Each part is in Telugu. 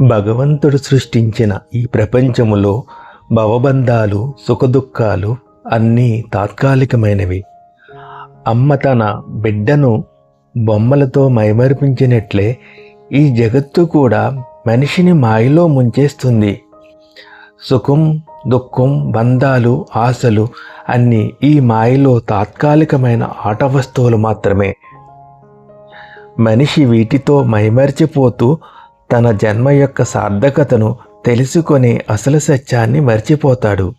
భగవంతుడు సృష్టించిన ఈ ప్రపంచములో భవబంధాలు సుఖదుఖాలు అన్నీ తాత్కాలికమైనవి. అమ్మ తన బిడ్డను బొమ్మలతో మైమరిపించినట్లే ఈ జగత్తు కూడా మనిషిని మాయలో ముంచేస్తుంది. సుఖం దుఃఖం బంధాలు ఆశలు అన్నీ ఈ మాయలో తాత్కాలికమైన ఆట వస్తువులు మాత్రమే. మనిషి వీటితో మైమరిచిపోతూ తన జన్మ యొక్క సార్థకతను తెలుసుకొని అసలు సత్యాన్ని మర్చిపోతాడు.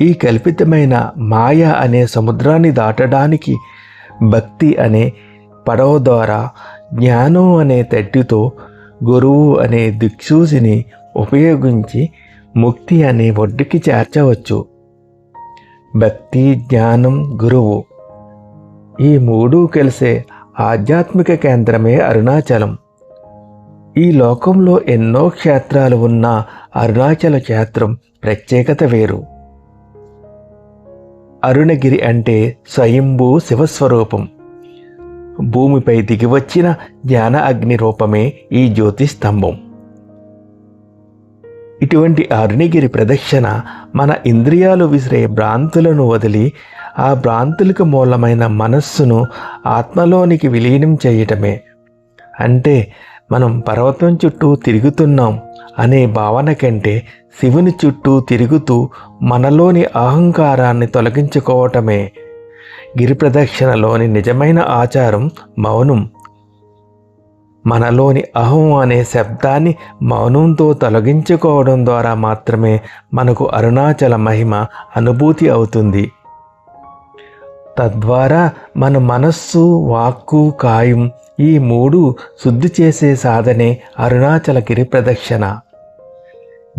ఈ కల్పితమైన మాయ అనే సముద్రాన్ని దాటడానికి భక్తి అనే పడవ ద్వారా జ్ఞానం అనే తట్టితో గురువు అనే దిక్సూచిని ఉపయోగించి ముక్తి అనే ఒడ్డుకి చేర్చవచ్చు. భక్తి జ్ఞానం గురువు ఈ మూడు కలిసే ఆధ్యాత్మిక కేంద్రమే అరుణాచలం. ఈ లోకంలో ఎన్నో క్షేత్రాలు ఉన్న అరుణాచల క్షేత్రం ప్రత్యేకత వేరు. అరుణగిరి అంటే స్వయంభూ శివస్వరూపం. భూమిపై దిగివచ్చిన జ్ఞాన అగ్ని రూపమే ఈ జ్యోతి స్తంభం. ఇటువంటి అరుణగిరి ప్రదక్షిణ మన ఇంద్రియాలు విసిరే భ్రాంతులను వదిలి ఆ భ్రాంతులకు మూలమైన మనస్సును ఆత్మలోనికి విలీనం చేయటమే. అంటే మనం పర్వతం చుట్టూ తిరుగుతున్నాం అనే భావన కంటే శివుని చుట్టూ తిరుగుతూ మనలోని అహంకారాన్ని తొలగించుకోవటమే. గిరి ప్రదక్షిణలోని నిజమైన ఆచారం మౌనం. మనలోని అహం అనే శబ్దాన్ని మౌనంతో తొలగించుకోవడం ద్వారా మాత్రమే మనకు అరుణాచల మహిమ అనుభూతి అవుతుంది. తద్వారా మన మనస్సు వాక్కు కాయం ఈ మూడు శుద్ధి చేసే సాధనే అరుణాచల గిరి ప్రదక్షిణ.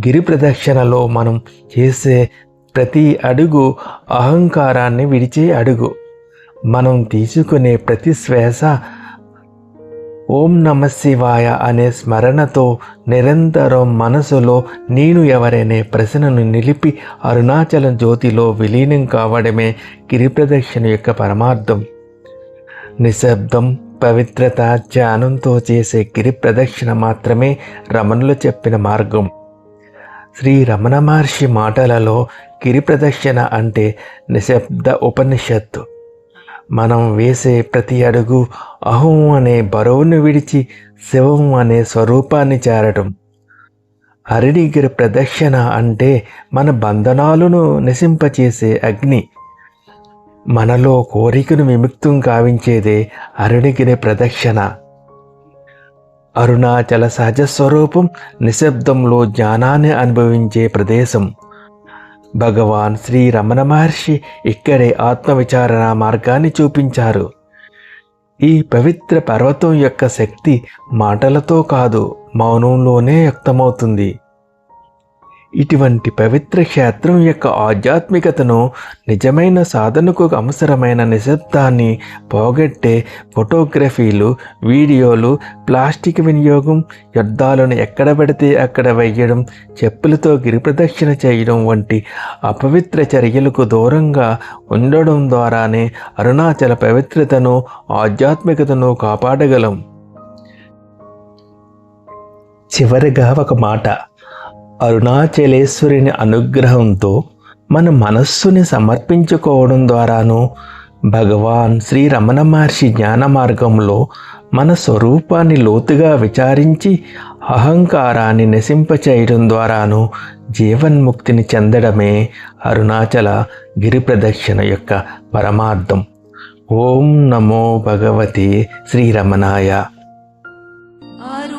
గిరి ప్రదక్షిణలో మనం చేసే ప్రతి అడుగు అహంకారాన్ని విడిచే అడుగు. మనం తీసుకునే ప్రతి శ్వాస ఓం నమ శివాయ అనే స్మరణతో నిరంతరం మనసులో నేను ఎవరనే ప్రశ్నను నిలిపి అరుణాచల జ్యోతిలో విలీనం కావడమే గిరి ప్రదక్షిణ యొక్క పరమార్థం. నిశ్శబ్దం పవిత్రత ధ్యానంతో చేసే గిరి ప్రదక్షిణ మాత్రమే రమణులు చెప్పిన మార్గం. శ్రీ రమణ మహర్షి మాటలలో గిరి ప్రదక్షిణ అంటే నిశ్శబ్ద ఉపనిషత్తు. మనం వేసే ప్రతి అడుగు అహం అనే బరువును విడిచి శివం అనే స్వరూపాన్ని చేరటం. అరణిగిరి ప్రదక్షిణ అంటే మన బంధనాలను నశింపచేసే అగ్ని. మనలో కోరికను విముక్తం కావించేదే అరుణిగిరి ప్రదక్షిణ. అరుణాచల సహజ స్వరూపం నిశ్శబ్దంలో జ్ఞానాన్ని అనుభవించే ప్రదేశం. భగవాన్ శ్రీ రమణ మహర్షి ఇక్కడే ఆత్మవిచారణ మార్గాన్ని చూపించారు. ఈ పవిత్ర పర్వతం యొక్క శక్తి మాటలతో కాదు మౌనంలోనే వ్యక్తమవుతుంది. ఇటువంటి పవిత్ర క్షేత్రం యొక్క ఆధ్యాత్మికతను నిజమైన సాధనకు అవసరమైన నిశ్శబ్దాన్ని పోగొట్టే ఫోటోగ్రఫీలు వీడియోలు ప్లాస్టిక్ వినియోగం యుద్ధాలను ఎక్కడ పడితే అక్కడ వేయడం చెప్పులతో గిరిప్రదక్షిణ చేయడం వంటి అపవిత్ర చర్యలకు దూరంగా ఉండడం ద్వారానే అరుణాచల పవిత్రతను ఆధ్యాత్మికతను కాపాడగలం. చివరిగా ఒక మాట. అరుణాచలేశ్వరుని అనుగ్రహంతో మన మనస్సుని సమర్పించుకోవడం ద్వారాను భగవాన్ శ్రీ రమణ మహర్షి జ్ఞాన మార్గంలో మన స్వరూపాన్ని లోతుగా విచారించి అహంకారాన్ని నశింపచేయడం ద్వారాను జీవన్ముక్తిని చెందడమే అరుణాచల గిరి ప్రదక్షిణ యొక్క పరమార్థం. ఓం నమో భగవతి శ్రీరమణాయ అరుణాచల